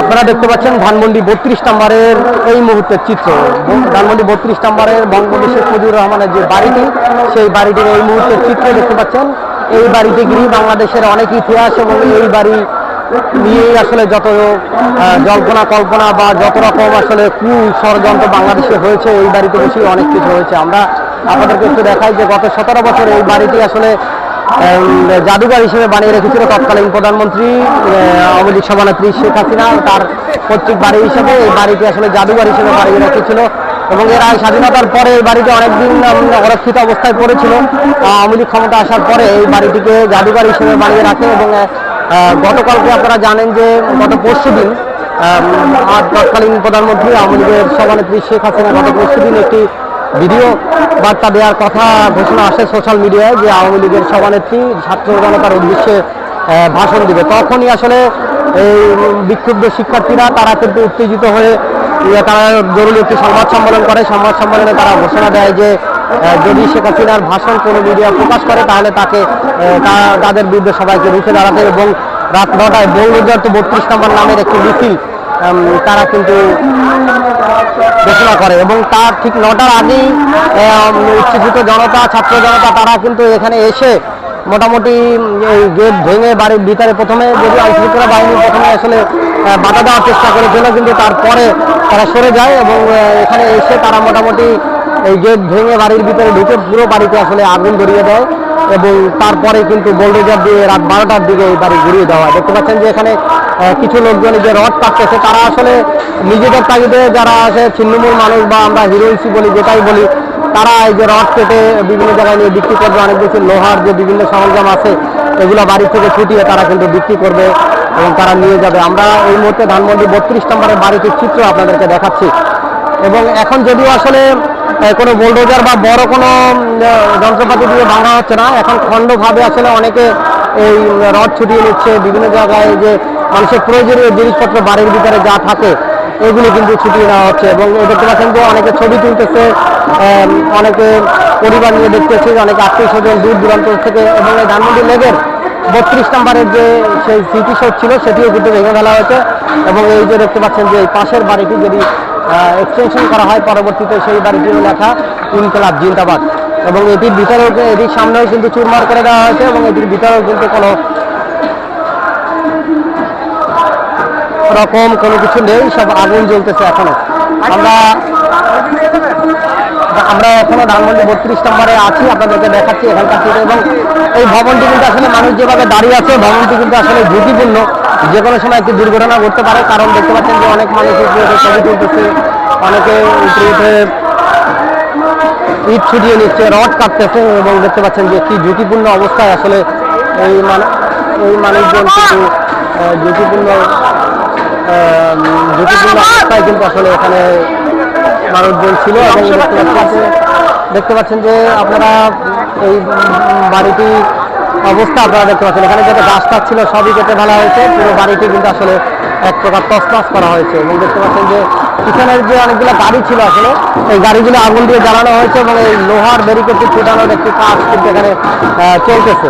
আপনারা দেখতে পাচ্ছেন ধানমন্ডি বত্রিশ নম্বরের এই মুহূর্তের চিত্র। ধানমন্ডি বত্রিশ নম্বরের বঙ্গবন্ধু শেখ মুজিবুর রহমানের যে বাড়িটি, সেই বাড়িটির এই মুহূর্তের চিত্র দেখতে পাচ্ছেন। এই বাড়িটি গিয়ে বাংলাদেশের অনেক ইতিহাস এবং এই বাড়ি নিয়েই আসলে যত জল্পনা, কল্পনা বা যত রকম আসলে কু ষড়যন্ত্র বাংলাদেশে হয়েছে, এই বাড়িতে বেশি অনেক কিছু হয়েছে। আমরা আপনাদেরকে একটু দেখাই যে গত সতেরো বছর এই বাড়িটি আসলে জাদুঘর হিসেবে বানিয়ে রেখেছিল তৎকালীন প্রধানমন্ত্রী আওয়ামী লীগ সভানেত্রী শেখ হাসিনা তার পৈতৃক বাড়ি হিসেবে এই বাড়িটি আসলে জাদুঘর হিসেবে বানিয়ে রেখেছিল। এবং এরা স্বাধীনতার পরে এই বাড়িটি অনেকদিন অরক্ষিত অবস্থায় পড়েছিল। আওয়ামী লীগ ক্ষমতা আসার পরে এই বাড়িটিকে জাদুঘর হিসেবে বানিয়ে রাখে এবং গতকালকে আপনারা জানেন যে গত পরশু দিন তৎকালীন প্রধানমন্ত্রী, আওয়ামী লীগের সভানেত্রী শেখ হাসিনা গত পরশু দিন একটি ভিডিও বার্তা দেওয়ার কথা ঘোষণা আসে সোশ্যাল মিডিয়ায় যে আওয়ামী লীগের সভানেত্রী ছাত্র জনতার উদ্দেশ্যে ভাষণ দিবে। তখনই আসলে এই বিক্ষুব্ধ শিক্ষার্থীরা তারা কিন্তু উত্তেজিত হয়ে ইয়ে, তারা জরুরি একটি সংবাদ সম্মেলন করে। সংবাদ সম্মেলনে তারা ঘোষণা দেয় যে যদি শেখ হাসিনার ভাষণ কোনো মিডিয়া প্রকাশ করে তাহলে তাকে তাদের বিরুদ্ধে সবাইকে রুখে দাঁড়াতে এবং রাত নটায় বঙ্গবন্ধু বত্রিশ নম্বর নামের একটি মিছিল তারা কিন্তু ঘোষণা করে এবং তার ঠিক নটার আগেই আহ, জনতা ছাত্র জনতা তারা কিন্তু এখানে এসে মোটামুটি এই গেট ভেঙে বাড়ির ভিতরে প্রথমে যদি আইনশৃঙ্খলা বাহিনী প্রথমে আসলে বাধা দেওয়ার চেষ্টা করেছিল কিন্তু তারপরে তারা সরে যায় এবং এখানে এসে তারা মোটামুটি এই গেট ভেঙে বাড়ির ভিতরে ঢুকে পুরো বাড়িতে আসলে আগুন ধরিয়ে দেয় এবং তারপরে কিন্তু বোল্ডেজার দিয়ে রাত বারোটার দিকে এই বাড়ি ঘুরিয়ে দেওয়া দেখতে পাচ্ছেন যে এখানে কিছু লোকজন যে রড কাটতেছে, তারা আসলে নিজেদের তাগিদে যারা আছে, ছিন্নমূল মানুষ বা আমরা হিরোইন্সি বলি, যেটাই বলি, তারা এই যে রড কেটে বিভিন্ন জায়গায় নিয়ে বিক্রি করবে। অনেক বেশি লোহার যে বিভিন্ন সরঞ্জাম আছে, এগুলো বাড়ি থেকে ছুটিয়ে তারা কিন্তু বিক্রি করবে এবং তারা নিয়ে যাবে। আমরা এই মুহূর্তে ধানমন্ডি বত্রিশ নম্বরের বাড়িটির চিত্র আপনাদেরকে দেখাচ্ছি। এবং এখন যদিও আসলে কোনো বোলডোজার বা বড় কোনো যন্ত্রপাতি দিয়ে ভাঙা হচ্ছে না, এখন খণ্ডভাবে আসলে অনেকে এই রড ছুটিয়ে নিচ্ছে। বিভিন্ন জায়গায় যে মানুষের প্রয়োজনীয় জিনিসপত্র বাড়ির ভিতরে যা থাকে, এগুলো কিন্তু ছুটিয়ে নেওয়া হচ্ছে। এবং দেখতে পাচ্ছেন যে অনেকে ছবি তুলতেছে অনেকে পরিবার নিয়ে দেখতেছে, অনেকে আত্মীয় স্বজন দূর দূরান্ত থেকে, এবং এই ধানমন্ডি লেগের বত্রিশ নম্বরের যে সেই স্মৃতিসৌধ ছিল, সেটিও কিন্তু ভেঙে ফেলা হয়েছে। এবং এই যে দেখতে পাচ্ছেন যে এই পাশের বাড়িটি যদি এক্সটেনশন করা হয়, পরবর্তীতে সেই বাড়িটিও লেখা ইনকলাব, জিন্দাবাদ। এবং এটির ভিতরেও, এটির সামনেও কিন্তু চুরমার করে দেওয়া হয়েছে, এবং এটির ভিতরেও কিন্তু কোনো রকম কোনো কিছু নেই, সব আগুন জ্বলতেছে এখনও। আমরা আমরা এখনও ধানমন্ডি বত্রিশ নম্বরে আছি, আপনাদেরকে দেখাচ্ছি এখানকার থেকে এবং এই ভবনটি কিন্তু আসলে মানুষ যেভাবে দাঁড়িয়ে আছে, ভবনটি কিন্তু আসলে ঝুঁকিপূর্ণ। যে কোনো সময় একটি দুর্ঘটনা ঘটতে পারে, কারণ দেখতে পাচ্ছেন যে অনেক মানুষ উঠে ছবি তুলতেছে, অনেকে উপরে উঠে ইট ছুটিয়ে নিচ্ছে, রড কাটতেছে এবং দেখতে পাচ্ছেন যে কি ঝুঁকিপূর্ণ অবস্থায় আসলে এই মানে এই মানুষজন কিন্তু ঝুঁকিপূর্ণ ঝুঁকিপূর্ণ অবস্থায় কিন্তু আসলে এখানে মানুষজন ছিল এবং দেখতে পাচ্ছেন যে দেখতে পাচ্ছেন যে আপনারা এই বাড়িটি অবস্থা আপনারা দেখতে পাচ্ছেন। এখানে যত গাছ টাছ ছিল সবই কেটে ফেলা হয়েছে। পুরো বাড়িটি কিন্তু আসলে এক প্রকার তসনস করা হয়েছে। এবং দেখতে পাচ্ছেন যে পিছনের যে অনেকগুলো গাড়ি ছিল আসলে এই গাড়িগুলো আগুন দিয়ে জ্বালানো হয়েছে এবং এই লোহার ব্যারিকেডটি ফুটানোর একটি কাজ কিন্তু এখানে চলতেছে।